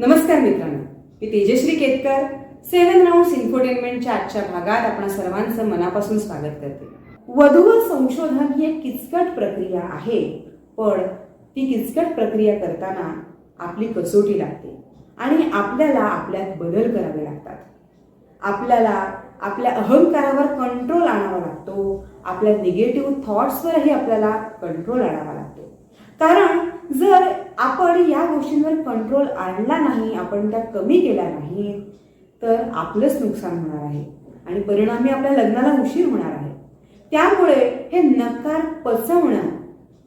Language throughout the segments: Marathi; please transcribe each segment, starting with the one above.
नमस्कार मित्रांनो. मी तेजश्री केतकर सेव्हन राऊंड इन्फोटेनमेंटच्या आजच्या भागात आपण सर्वांचं मनापासून स्वागत करते. वधू संशोधन ही एक किचकट प्रक्रिया आहे पण ती किचकट प्रक्रिया करताना आपली कसोटी लागते आणि आपल्याला आपल्यात बदल करावे लागतात. आपल्याला आपल्या अहंकारावर कंट्रोल आणावा लागतो आपल्या निगेटिव्ह थॉट्सवरही आपल्याला कंट्रोल आणावा लागतो. कारण जर आपण या गोष्टींवर कंट्रोल आणला नाही आपण त्या कमी केल्या नाही तर आपलंच नुकसान होणार आहे. आणि परिणामी आपल्या लग्नाला उशीर होणार आहे. त्यामुळे हे नकार पचवणं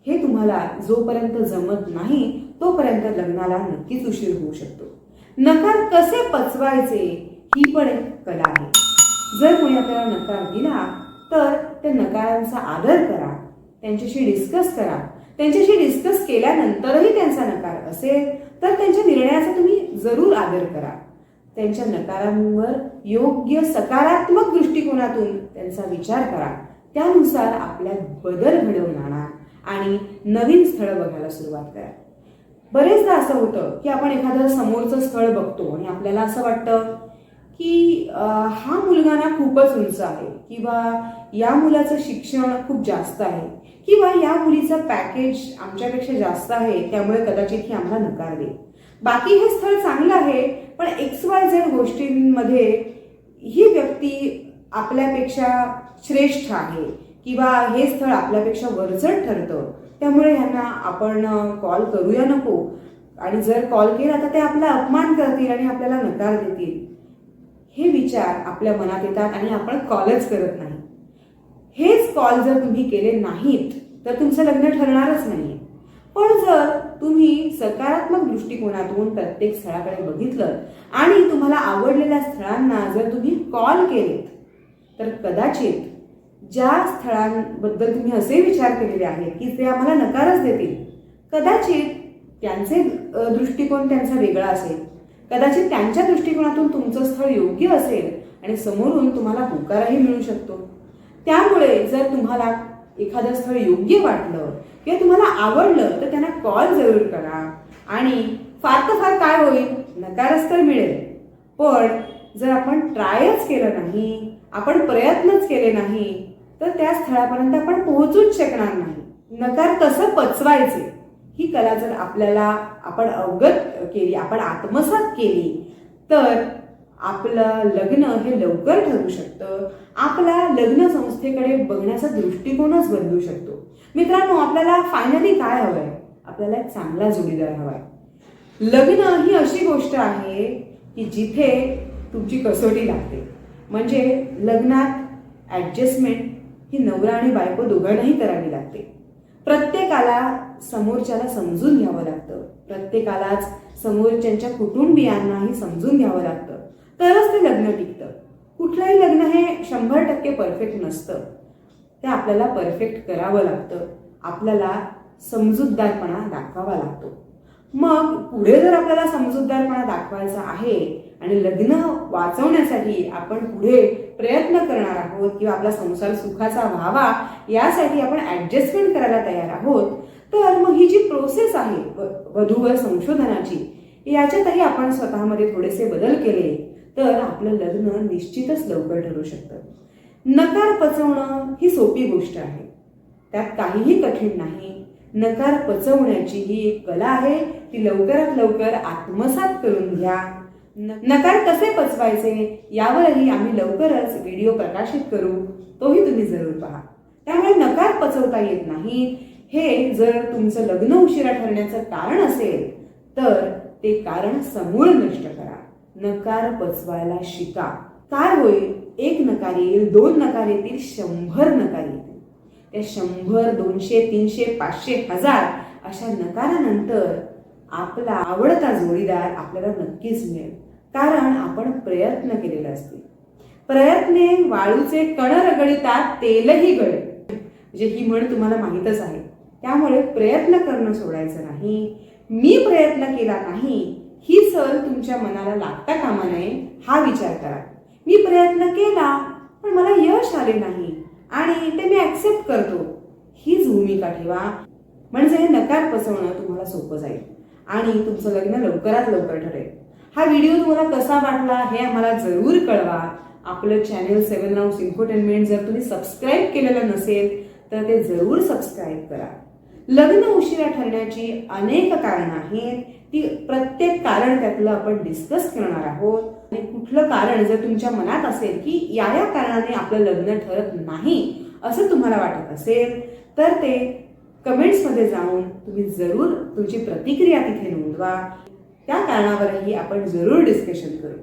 हे तुम्हाला जोपर्यंत जमत नाही तोपर्यंत लग्नाला नक्कीच उशीर होऊ शकतो. नकार कसे पचवायचे ही पण एक कला आहे. जर कोणी आपल्याला नकार दिला तर त्या नकारांचा आदर करा त्यांच्याशी डिस्कस करा त्यांच्याशी डिस्कस केल्यानंतरही त्यांचा नकार असेल तर त्यांच्या निर्णयाचा तुम्ही जरूर आदर करा. त्यांच्या नकारांवर योग्य सकारात्मक दृष्टिकोनातून त्यांचा विचार करा. त्यानुसार आपल्यात बदल घडवून आणा आणि नवीन स्थळं बघायला सुरुवात करा. बरेचदा असं होतं की आपण एखादं समोरचं स्थळ बघतो आणि आपल्याला असं वाटतं की हा मुलगा ना खूपच उंच आहे किंवा या मुलाचं शिक्षण खूप जास्त आहे. किंवा या मुलीचं पॅकेज आमच्यापेक्षा जास्त आहे त्यामुळे कदाचित ही आम्हाला नकार दे बाकी हे स्थळ चांगलं आहे पण एक्स वाय झेड गोष्टींमध्ये ही व्यक्ती आपल्यापेक्षा श्रेष्ठ आहे किंवा हे स्थळ आपल्यापेक्षा वरचढ ठरतं. त्यामुळे ह्यांना आपण कॉल करूया नको. आणि जर कॉल केला तर ते आपला अपमान करतील आणि आपल्याला नकार देतील. हे विचार आपल्या मनात येतात आणि आपण कॉलच करत नाही. हेच कॉल जर तुम्ही केले नाहीत तर तुमचं लग्न ठरणारच नाही पण जर तुम्ही सकारात्मक दृष्टिकोनातून प्रत्येक स्थळाकडे बघितलं आणि तुम्हाला आवडलेल्या स्थळांना जर तुम्ही कॉल केलेत तर कदाचित ज्या स्थळांबद्दल तुम्ही असे विचार केलेले आहेत की ते आम्हाला नकारच देतील. कदाचित त्यांचे दृष्टिकोन त्यांचा वेगळा असेल. कदाचित त्यांच्या दृष्टिकोनातून तुमचं स्थळ योग्य असेल आणि समोरून तुम्हाला होकारही मिळू शकतो. त्यामुळे जर तुम्हाला एखादं स्थळ योग्य वाटलं किंवा तुम्हाला आवडलं तर त्यांना कॉल जरूर करा. आणि फार तर फार काय होईल? नकारच तर मिळेल. पण जर आपण ट्रायच केलं नाही आपण प्रयत्नच केले नाही तर त्या स्थळापर्यंत आपण पोहोचूच शकणार नाही. नकार कसं पचवायचे? ही कला जर आपल्याला आपण अवगत केली आपण आत्मसात केली तर आपलं लग्न हे लवकर ठरू शकतं. आपला लग्न संस्थेकडे बघण्याचा दृष्टिकोनच बदलू शकतो. मित्रांनो आपल्याला फायनली काय हवंय? आपल्याला एक चांगला जोडीदार हवाय. लग्न ही अशी गोष्ट आहे की जिथे तुमची कसोटी लागते. म्हणजे लग्नात ॲडजस्टमेंट ही नवरा आणि बायको दोघांनाही करावी लागते. प्रत्येकाला समोरच्याला समजून घ्यावं लागतं. प्रत्येकालाच समोरच्यांच्या कुटुंबियांनाही समजून घ्यावं लागतं. तरच ते लग्न टिकतं. कुठलंही लग्न हे शंभर टक्के परफेक्ट नसतं. ते आपल्याला परफेक्ट करावं लागतं. आपल्याला समजूतदारपणा दाखवावा लागतो. मग पुढे जर आपल्याला समजूतदारपणा दाखवायचा आहे आणि लग्न वाचवण्यासाठी आपण पुढे प्रयत्न करणार आहोत किंवा आपला संसार सुखाचा व्हावा यासाठी आपण ॲडजस्टमेंट करायला तयार आहोत तर मग ही जी प्रोसेस आहे व- वधूवर संशोधनाची याच्यातही आपण स्वतःमध्ये थोडेसे बदल केले. तर आपलं लग्न निश्चितच लवकर ठरू शकतं. नकार पचवणं ही सोपी गोष्ट आहे. त्यात काहीही कठीण नाही. नकार पचवण्याची ही एक कला आहे ती लवकरात लवकर आत्मसात करून घ्या. नकार कसे पचवायचे यावरही आम्ही लवकरच व्हिडिओ प्रकाशित करू. तोही तुम्ही जरूर पहा. त्यामुळे नकार पचवता येत नाही. हे जर तुमचं लग्न उशिरा ठरण्याचं कारण असेल तर ते कारण समूळ नष्ट करा. नकार पचवायला शिका. काय होईल? एक नकार येईल दोन नकार येतील शंभर नकार येतील. त्या शंभर दोनशे तीनशे पाचशे हजार अशा नकारानंतर आपला आवडता जोडीदार आपल्याला नक्कीच मिळेल. कारण आपण प्रयत्न केलेले असते प्रयत्ने वाळूचे कण रगडितात तेलही गळे. म्हणजे ही म्हण तुम्हाला माहीतच आहे. त्यामुळे प्रयत्न करणं सोडायचं नाही. मी प्रयत्न केला नाही ही सर तुमच्या मनाला लागता कामा नये हा विचार करा. मी प्रयत्न केला पण मला यश आले नाही आणि ते मी ऍक्सेप्ट करतो. हीच भूमिका ठेवा. म्हणजे नकार पचवणं तुम्हाला सोपं जाईल. आणि तुमचं लग्न लवकरात लवकर ठरेल. हा व्हिडिओ तुम्हाला कसा वाटला हे आम्हाला जरूर कळवा. आपलं चॅनल सेवन राऊंड इन्फोटेनमेंट जर तुम्ही सबस्क्राईब केलेलं नसेल तर ते जरूर सबस्क्राईब करा. लग्न उशिरा ठरण्याची अनेक कारणं आहेत. ती प्रत्येक कारण त्यातलं आपण डिस्कस करणार आहोत. आणि कुठलं कारण जर तुमच्या मनात असेल की या या कारणाने आपलं लग्न ठरत नाही असं तुम्हाला वाटत असेल तर ते कमेंट्समध्ये जाऊन तुम्ही जरूर तुमची प्रतिक्रिया तिथे नोंदवा. त्या कारणावरही आपण जरूर डिस्कशन करू.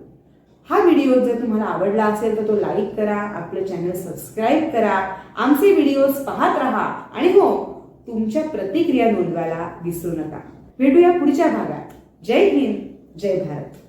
हा व्हिडिओ जर तुम्हाला आवडला असेल तर तो लाईक करा आपलं चॅनल सबस्क्राईब करा आमचे व्हिडिओज पाहत राहा. आणि हो तुमच्या प्रतिक्रिया नोंदवायला विसरू नका. भेटूया पुढच्या भागात. जय हिंद जय भारत.